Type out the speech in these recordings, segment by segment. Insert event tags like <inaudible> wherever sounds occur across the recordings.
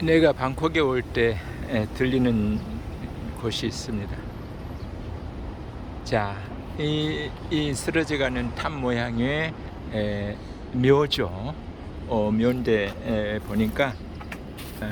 내가 방콕에 올 때 들리는 곳이 있습니다. 자, 이, 이 쓰러져가는 탑 모양의 에, 묘죠. 어, 묘인데 에, 보니까 에,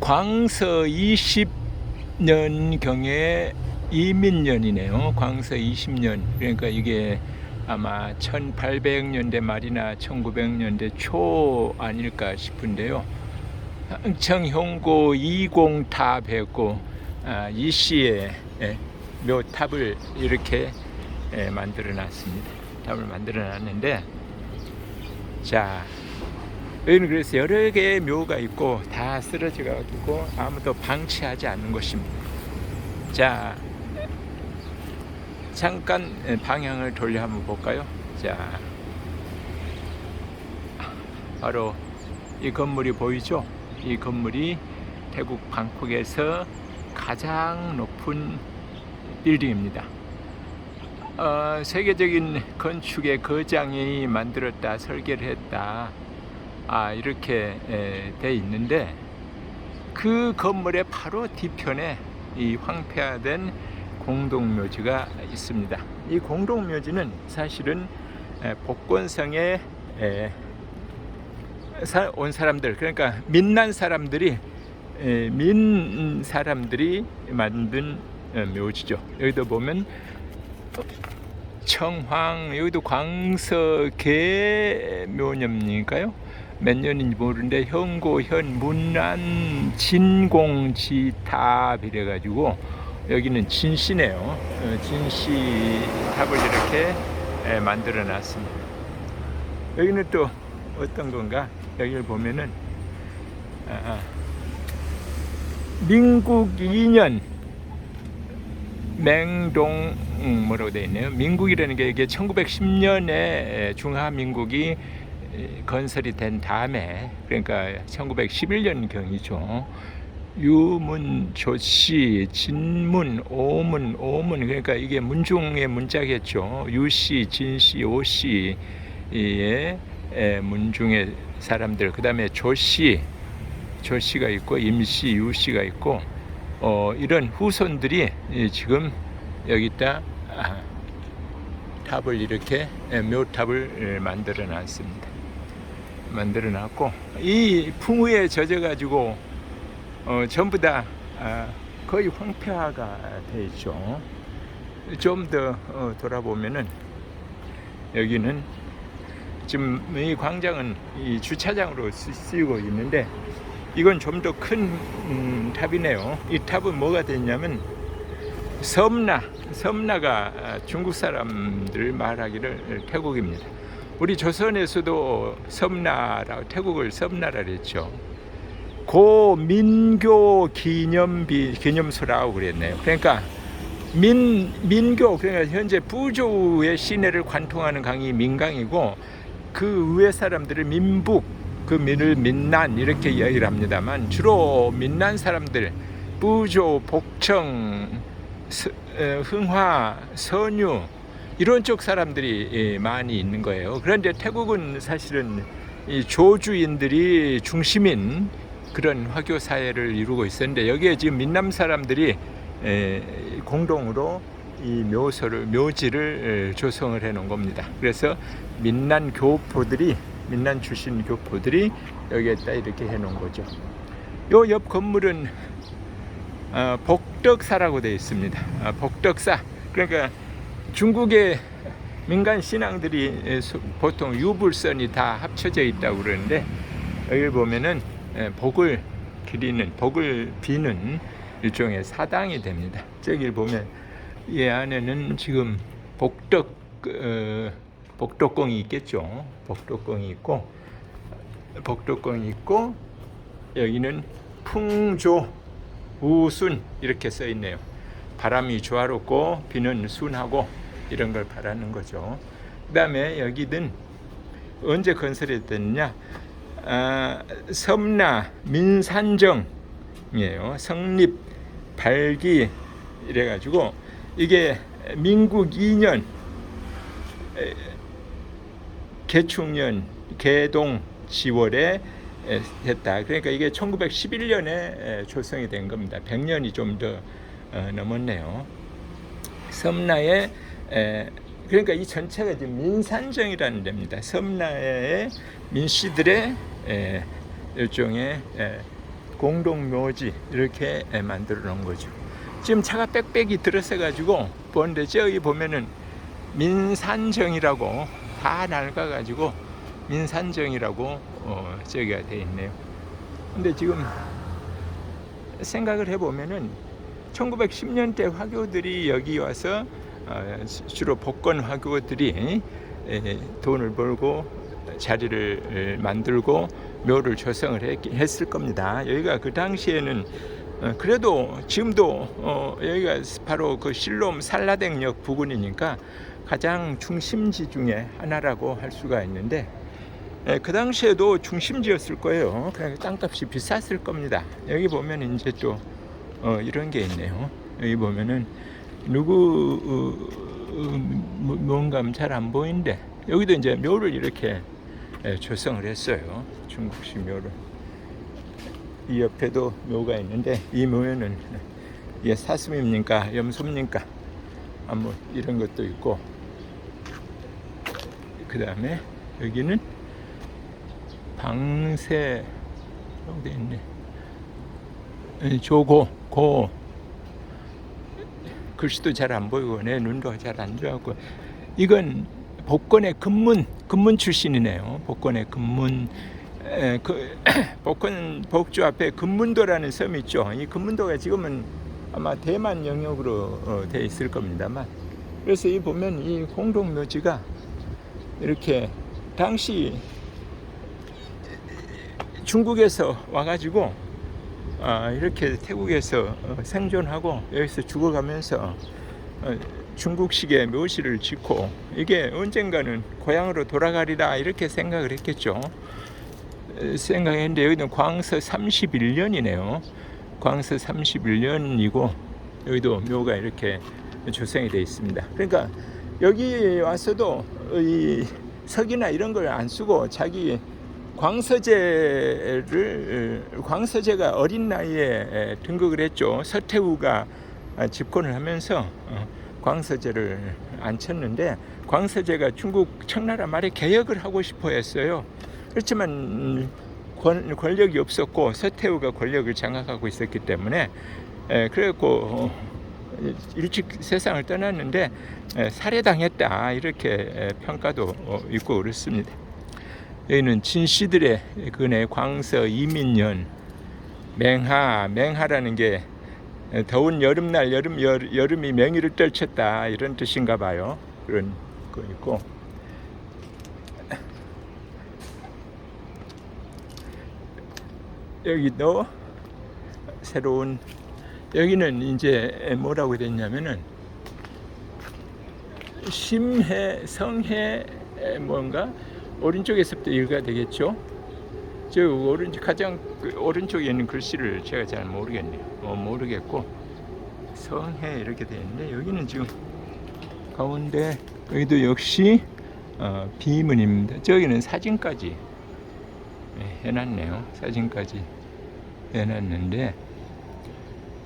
광서 20년 경에 이민년이네요. 광서 20년. 그러니까 이게 아마 1800년대 말이나 1900년대 초 아닐까 싶은데요. 항청형고 20탑 했고 아, 이 시에 예, 묘 탑을 이렇게 예, 만들어 놨습니다. 탑을 만들어 놨는데 자 여기는 그래서 여러 개의 묘가 있고 다 쓰러져 가지고 아무도 방치하지 않는 곳입니다. 자 잠깐 방향을 돌려 한번 볼까요? 자 바로 이 건물이 보이죠? 이 건물이 태국 방콕에서 가장 높은 빌딩입니다. 어, 세계적인 건축의 거장이 만들었다, 설계를 했다, 아, 이렇게 에, 돼 있는데 그 건물의 바로 뒤편에 이 황폐화된 공동묘지가 있습니다. 이 공동묘지는 사실은 에, 복권성에 온 사람들 그러니까 민난 사람들이 에, 민 사람들이 만든 어, 묘지죠. 여기도 보면 청황 여기도 광서계 묘념이니까요. 몇 년인지 모르는데 현고현 문란 진공지탑 이래가지고 여기는 진시네요. 어, 진시 탑을 이렇게 에, 만들어 놨습니다. 여기는 또 어떤 건가? 여기를 보면은 아, 아. 민국 2년 맹동 음, 뭐라고 되어 있네요. 민국이라는 게 이게 1910년에 중화민국이 건설이 된 다음에 그러니까 1911년 경이죠. 유문, 조씨, 진문, 오문, 오문. 그러니까 이게 문중의 문자겠죠. 유씨, 진씨, 오씨의 문중의 사람들. 그 다음에 조씨, 조씨가 있고 임씨, 유씨가 있고. 어, 이런 후손들이 지금 여기다 아, 탑을 이렇게 묘탑을 만들어 놨습니다. 만들어 놨고. 이 풍우에 젖어 가지고 어, 전부 다 아, 거의 황폐화가 돼 있죠. 좀 더 어, 돌아보면은 여기는 지금 이 광장은 이 주차장으로 쓰- 쓰이고 있는데 이건 좀 더큰 음, 탑이네요. 이 탑은 뭐가 됐냐면 섬나, 섬나가 아, 중국 사람들 말하기를 태국입니다. 우리 조선에서도 섬나라고 태국을 섬나라 그랬죠. 고민교 기념비 기념소라고 그랬네요. 그러니까 민 민교 그러니까 현재 부조의 시내를 관통하는 강이 민강이고 그 위에 사람들을 민북 그 민을 민난 이렇게 이야기를 합니다만 주로 민난 사람들 부조 복청 흥화 선유 이런 쪽 사람들이 예, 많이 있는 거예요. 그런데 태국은 사실은 이 조주인들이 중심인 그런 화교 사회를 이루고 있었는데 여기에 지금 민남 사람들이 에, 공동으로 이 묘소를 묘지를 에, 조성을 해 놓은 겁니다. 그래서 민난 교포들이 민난 출신 교포들이 여기에다 이렇게 해 놓은 거죠. 요 옆 건물은 어, 복덕사라고 되어 있습니다. 아, 복덕사 그러니까 중국의 민간 신앙들이 보통 유불선이 다 합쳐져 있다고 그러는데 여기 보면은 에, 복을 기리는 복을 비는 일종의 사당이 됩니다. 저기 보면 이 안에는 지금 복덕 어, 복덕공이 있겠죠. 복덕공이 있고 복덕공이 있고 여기는 풍조 우순 이렇게 써 있네요. 바람이 조화롭고 비는 순하고 이런 걸 바라는 거죠. 그다음에 여기는 언제 건설했느냐? 아, 섬나 민산정이에요. 성립 발기 이래가지고 이게 민국 2년 에, 개충년 개동 10월에 됐다. 그러니까 이게 1911년에 조성이 된 겁니다. 100년이 좀 더 넘었네요. 섬나에 에, 그러니까 이 전체가 지금 민산정이라는 데입니다. 섬나의 민씨들의 에, 일종의 에, 공동묘지 이렇게 에, 만들어 놓은 거죠. 지금 차가 빽빽이 들어서 가지고 보는데 저기 보면은 민산정이라고 다 낡아 가지고 민산정이라고 어, 저기가 돼 있네요. 근데 지금 생각을 해보면은 1910년대 화교들이 여기 와서 어, 주로 복권 화교들이 에, 돈을 벌고 자리를 만들고 묘를 조성을 했, 했을 겁니다. 여기가 그 당시에는 어, 그래도 지금도 어, 여기가 바로 그 실롬 살라댕역 부근이니까 가장 중심지 중에 하나라고 할 수가 있는데 에, 그 당시에도 중심지였을 거예요. 그러니까 땅값이 비쌌을 겁니다. 여기 보면 이제 또 어, 이런 게 있네요. 여기 보면은 누구 뭐- 뭔가 잘 안 보이는데 여기도 이제 묘를 이렇게 에, 조성을 했어요. 중국식 묘를. 이 옆에도 묘가 있는데 이 묘에는 이게 사슴입니까 염소입니까? 아, 뭐 이런 것도 있고 그 다음에 여기는 방세 어디 있네 에, 조고 고 글씨도 잘 안 보이고 내 눈도 잘 안 좋아갖고 이건 복권의 근문 근문 출신이네요. 복권의 근문 에, 그 <clears throat> 복권 복주 앞에 금문도라는 섬이 있죠. 이 금문도가 지금은 아마 대만 영역으로 어, 돼 있을 겁니다만. 그래서 이 보면 이 공동묘지가 이렇게 당시 중국에서 와가지고 아, 이렇게 태국에서 어, 생존하고 여기서 죽어가면서 어, 중국식의 묘지를 짓고 이게 언젠가는 고향으로 돌아가리라 이렇게 생각을 했겠죠. 에, 생각했는데 여기는 광서 31년이네요. 광서 31년이고 여기도 묘가 이렇게 조성이 되어 있습니다. 그러니까 여기 와서도 이 석이나 이런 걸 안 쓰고 자기 광서제를 광서제가 어린 나이에 등극을 했죠. 서태후가 집권을 하면서 어, 광서제를 안 쳤는데 광서제가 중국 청나라 말에 개혁을 하고 싶어 했어요. 그렇지만 음, 권, 권력이 없었고 서태후가 권력을 장악하고 있었기 때문에 에, 그래갖고 어, 일찍 세상을 떠났는데 에, 살해당했다 이렇게 에, 평가도 어, 있고 그렇습니다. 여기는 진씨들의 그네 광서 이민년 맹하 맹하라는 게 더운 여름날 여름 여, 여름이 맹위를 떨쳤다 이런 뜻인가 봐요 그런 거 있고 여기도 새로운 여기는 이제 뭐라고 됐냐면은 심해 성해 뭔가 오른쪽에서부터 읽어야 되겠죠. 저 오른쪽 가장 그 오른쪽에 있는 글씨를 제가 잘 모르겠네요. 어, 모르겠고 성해 이렇게 되어 있는데 여기는 지금 가운데 여기도 역시 어, 비문입니다. 저기는 사진까지 예, 해놨네요. 사진까지 해놨는데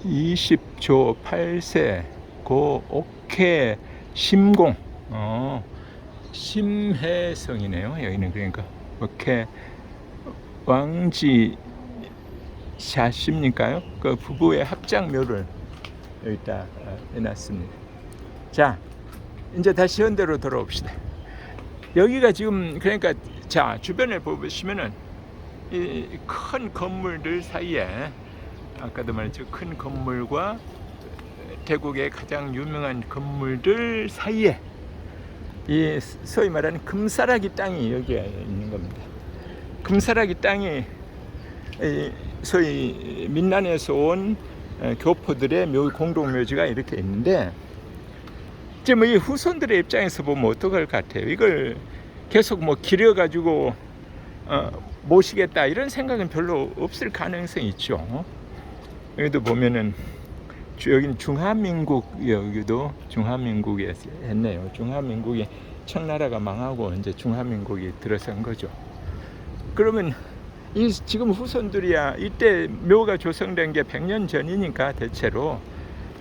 20조 8세 고 옥회 심공 어, 심해성이네요. 여기는 그러니까 옥회 왕지 샷입니까요? 그 부부의 합장묘를 여기다 어, 해놨습니다. 자, 이제 다시 현대로 돌아옵시다. 여기가 지금 그러니까 자 주변을 보시면은 이 큰 건물들 사이에 아까도 말했죠 큰 건물과 태국의 가장 유명한 건물들 사이에 이 소위 말하는 금사라기 땅이 여기에 있는 겁니다. 금사라기 땅이 이 소위 민난에서 온 어, 교포들의 묘 공동묘지가 이렇게 있는데 지금 이 후손들의 입장에서 보면 어떨 것 같아요? 이걸 계속 뭐 기려 가지고 어, 모시겠다 이런 생각은 별로 없을 가능성이 있죠. 여기도 보면은 주- 여기는 중화민국 여기도 중화민국에 했네요. 중화민국이 청나라가 망하고 이제 중화민국이 들어선 거죠. 그러면 이 지금 후손들이야 이때 묘가 조성된 게 100년 전이니까 대체로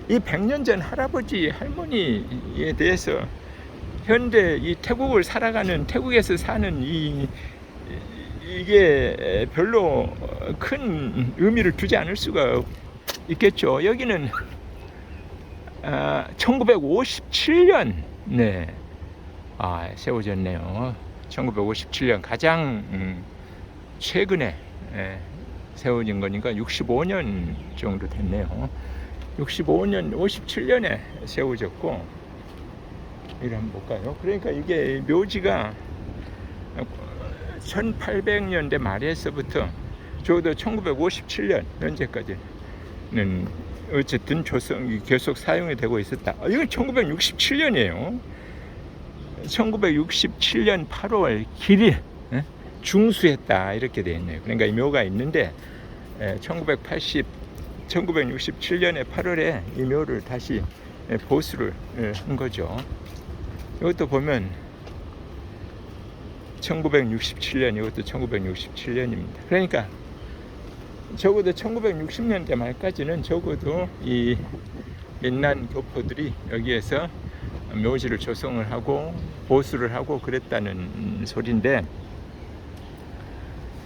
이 100년 전 할아버지 할머니에 대해서 현대 이 태국을 살아가는 태국에서 사는 이 이게 별로 큰 의미를 두지 않을 수가 있겠죠. 여기는 아, 1957년 네. 아, 세워졌네요. 1957년 가장 음, 최근에 예, 세워진 거니까 65년 정도 됐네요. 65년, 57년에 세워졌고 이를 한번 볼까요? 그러니까 이게 묘지가 1800년대 말에서부터 적어도 1957년 현재까지는 어쨌든 조성이 계속 사용이 되고 있었다. 아, 이건 1967년이에요. 1967년 8월 7일 예? 중수했다 이렇게 되어 있네요. 그러니까 이 묘가 있는데 1980 1967년에 8월에 이 묘를 다시 예, 보수를 예, 한 거죠. 이것도 보면 1967년 이것도 1967년입니다. 그러니까 적어도 1960년대 말까지는 적어도 이 민난 교포들이 여기에서 묘지를 조성을 하고 보수를 하고 그랬다는 소리인데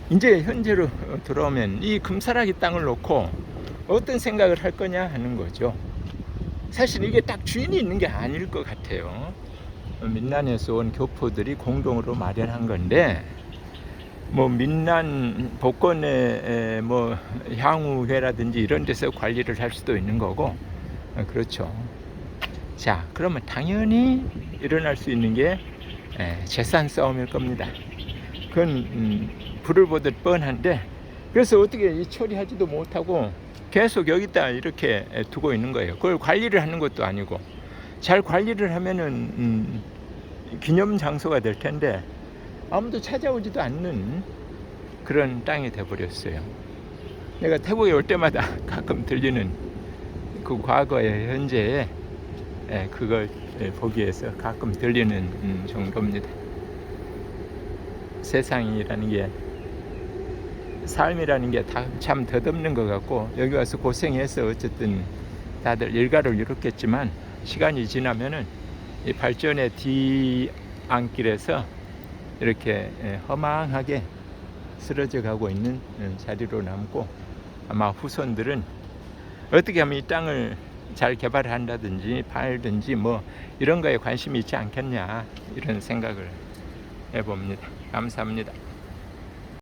이제 현재로 들어오면 이 금사라기 땅을 놓고 어떤 생각을 할 거냐 하는 거죠. 사실 이게 딱 주인이 있는 게 아닐 것 같아요. 민난에서 온 교포들이 공동으로 마련한 건데 뭐 민난 복권의 뭐 향후회라든지 이런 데서 관리를 할 수도 있는 거고 어, 그렇죠. 자 그러면 당연히 일어날 수 있는 게 에, 재산 싸움일 겁니다. 그건 음, 불을 보듯 뻔한데 그래서 어떻게 이 처리하지도 못하고 계속 여기다 이렇게 두고 있는 거예요. 그걸 관리를 하는 것도 아니고 잘 관리를 하면은 음, 기념 장소가 될 텐데 아무도 찾아오지도 않는 그런 땅이 돼 버렸어요. 내가 태국에 올 때마다 <laughs> 가끔 들리는 그 과거의 현재에 예, 그걸 예, 보기 위해서 가끔 들리는 음, 정도입니다. 세상이라는 게 삶이라는 게참 덧없는 것 같고 여기 와서 고생해서 어쨌든 다들 일가를 이뤘겠지만 시간이 지나면은 이 발전의 뒤안길에서 이렇게 예, 허망하게 쓰러져 가고 있는 음, 자리로 남고 아마 후손들은 어떻게 하면 이 땅을 잘 개발한다든지 팔든지 뭐 이런 거에 관심이 있지 않겠냐 이런 생각을 해봅니다. 감사합니다.